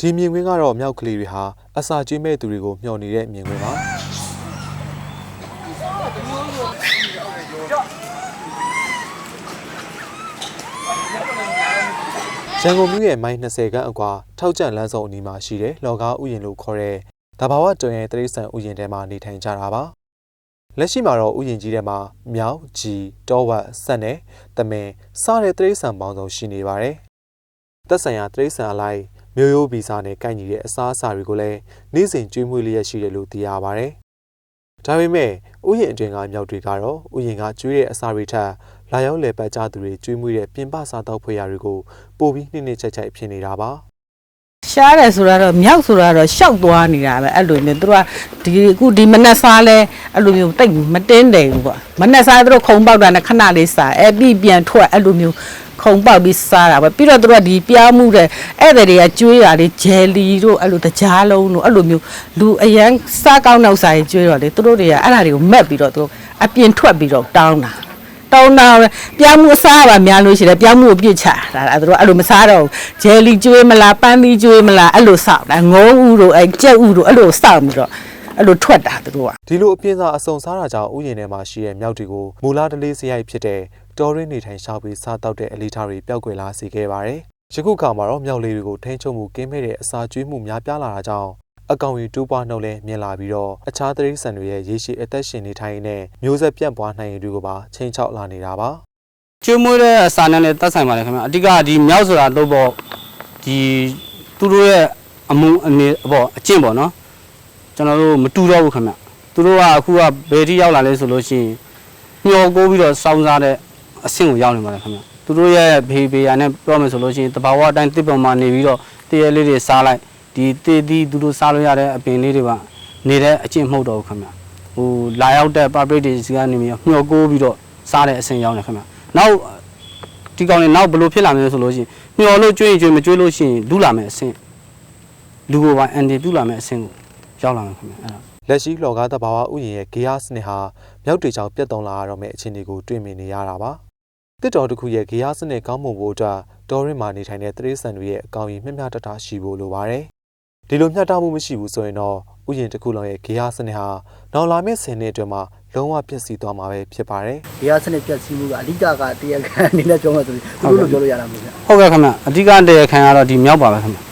ဒီမြင်ကွင်းကတော့မြောက်ကလေးတွေဟာအစာကျွေးမဲ့သူတွေကိုမျှော်နေတဲ့မြင်ကွင်းပါရန်ကုန်မြို့ရဲ့မိုင်20ခန်းအကွာထောက်ကျန်လမ်းစုံအနီးမှာရှိတဲ့လော်ကားဥယျာဉ်လို့ခေါ်တဲ့တဘာဝတွင်ရဲ့တရိတ်ဆန်ဥယျာဉ်ထဲမှာနေထိုင်ကြတာပါလက်ရှိမှာတော့ဥယျာဉ်ကြီးထဲမှာမြောက်ကြီးတောဝက်ဆက်နဲ့တမင်စတဲ့တရိတ်ဆန်ပေါင်းစုံရှိနေပါတယ်သက်ဆိုင်ရာတရိတ်ဆန်အလိုက် မျိုးရိုးဗီဇာနဲ့ကိုက်ညီတဲ့အစားအစာတွေကိုလည်းနေ့စဉ်ကျွေးမွေးလျက်ရှိတယ်လို့သိရပါတယ်ဒါပေမဲ့ဥယျာဉ်အတွင်းကမြောက်တွေကတော့ဥယျာဉ်ကကျွေးတဲ့အစာတွေထက်လာရောက်လေပတ်ကြသူတွေကျွေးမွေးတဲ့ပြင်ပစားတော့ဖွေရာတွေကိုပိုပြီးနှိမ့်နှိမ့်ချိုက်ချိုက်ဖြစ်နေတာပါရှားတယ်ဆိုတာတော့မြောက်ဆိုတာတော့ရှောက်သွားနေတာပဲအဲ့လိုမျိုးသူတို့ကဒီအခုဒီမနက်စားလဲအဲ့လိုမျိုးတိတ်မတင်းတယ်ဘူးပေါ့မနက်စားသူတို့ခုံပေါက်တာနဲ့ခဏလေးစားအဲ့ပြီးပြန်ထွက်အဲ့လိုမျိုး ခုံပေါက်ပြီးစားတာပဲပြီးတော့သူတို့ကဒီပြားမှုတဲ့ဧည့်သည်တွေကကျွေးတာလေဂျယ်လီတို့အဲ့လိုတကြားလုံးတို့အဲ့လိုမျိုးလူအရန်စားကောင်းနောက်စားရင်ကျွေးတော့လေသူတို့တွေကအဲ့ဒါတွေကိုမက်ပြီးတော့သူတို့အပြင်ထွက်ပြီးတော့တောင်းတာတောင်းတာပဲပြားမှုအစားပါများလို့ရှိတယ်ပြားမှုကိုပြစ်ချတာအဲ့ဒါတို့အဲ့လိုမစားတော့ဘူးဂျယ်လီကျွေးမလားပန်းသီးကျွေးမလားအဲ့လိုစောက်တာငုံဥတို့အဲ့ကြက်ဥတို့အဲ့လိုစောက်ပြီးတော့အဲ့လိုထွက်တာတို့ကဒီလိုအပြင်းစားအစုံစားတာကြောင့်ဥယျာဉ်ထဲမှာရှိတဲ့မြောက်တွေကိုမူလာတလေးစရိုက်ဖြစ်တဲ့ တော်ရင်းနေထိုင်ရှောက်ပြီးစားတောက်တဲ့အလီထားတွေပျောက်ကွယ်လာစေခဲ့ပါတယ်။ယခုခါမှာတော့မြောက်လေးတွေကိုထိန်းချုပ်မှုကင်းမဲ့တဲ့အစာကျွေးမှုများပြားလာတာကြောင့်အကောင်ရီတိုးပွားနှုတ်လဲမြင်လာပြီးတော့အခြားသတိဆန်တွေရဲ့ရေရှည်အသက်ရှင်နေထိုင်တဲ့မျိုးဆက်ပြန့်ပွားနိုင်ရည်တွေကိုပါချိန်ချောက်လာနေတာပါကျွေးမွေးတဲ့စာနဲ့လည်းတက်ဆိုင်ပါတယ်ခင်ဗျာအဓိကဒီမြောက်ဆိုတာတော့ပေါ့ဒီသူတို့ရဲ့အမှုအနေပေါ့အကျင့်ပေါ့နော်ကျွန်တော်တို့မတူတော့ဘူးခင်ဗျာသူတို့ကအခုကဘယ်ထိရောက်လာလဲဆိုလို့ရှိရင်မျောကိုးပြီးတော့စောင်းစားတဲ့ အဆင့်ကိုရောက်နေပါတယ်ခင်ဗျာသူတို့ရဲ့ဘေးဘေးရနဲ့ပြောမယ်ဆိုလို့ရှိရင်တဘာဝအတိုင်းတစ်ပုံမှာနေပြီးတော့တည့်ရဲလေးတွေစားလိုက်ဒီတည်သည်သူတို့စားလို့ရတဲ့အပင်လေးတွေပါနေတဲ့အကျင့်မဟုတ်တော့ဘူးခင်ဗျာဟိုလာရောက်တဲ့ public တွေစီကနေပြီးတော့မျောကိုးပြီးတော့စားတဲ့အဆင့်ရောက်နေခင်ဗျာနောက်ဒီကောင်လေးနောက်ဘယ်လိုဖြစ်လာမလဲဆိုလို့ရှိရင်မျောလို့ကျွေးရင်ကျွေးမကျွေးလို့ရှိရင်လူလာမယ်အဆင့်လူကိုပါအန်တီပြုလာမယ်အဆင့်ကိုရောက်လာမယ်ခင်ဗျအဲ့ဒါလက်ရှိလော်ကားသဘာဝဥယျာဉ်ရဲ့ဂေယစနစ်ဟာမြောက်တွေကြောင့်ပြတ်သုံးလာရတော့မယ့်အခြေအနေကိုတွေ့မြင်နေရတာပါ တစ်တော်တစ်ခုရဲ့ဂေယစနစ်ကောင်းမွန်ဖို့အတွက်တော်ရင်းမှာနေထိုင်တဲ့တရိษံတွေရဲ့အကောင်ကြီးမျှမျှတတရှိဖို့လိုပါတယ်ဒီလိုမျှတမှုမရှိဘူးဆိုရင်တော့ဥယျာဉ်တစ်ခုလုံးရဲ့ဂေယစနစ်ဟာနောက်လာမယ့်10နှစ်အတွင်းမှာလုံးဝပြည့်စည်သွားမှာပဲဖြစ်ပါတယ်ဒီဟာစနစ်ပြတ်စီးမှုကအဓိကကတရားခံအနေနဲ့ပြောမှဆိုရင်သူတို့လိုပြောလို့ရတာမဟုတ်ဗျာဟုတ်ကဲ့ခင်ဗျအဓိကတရားခံကတော့ဒီမြောက်ပါပဲခင်ဗျ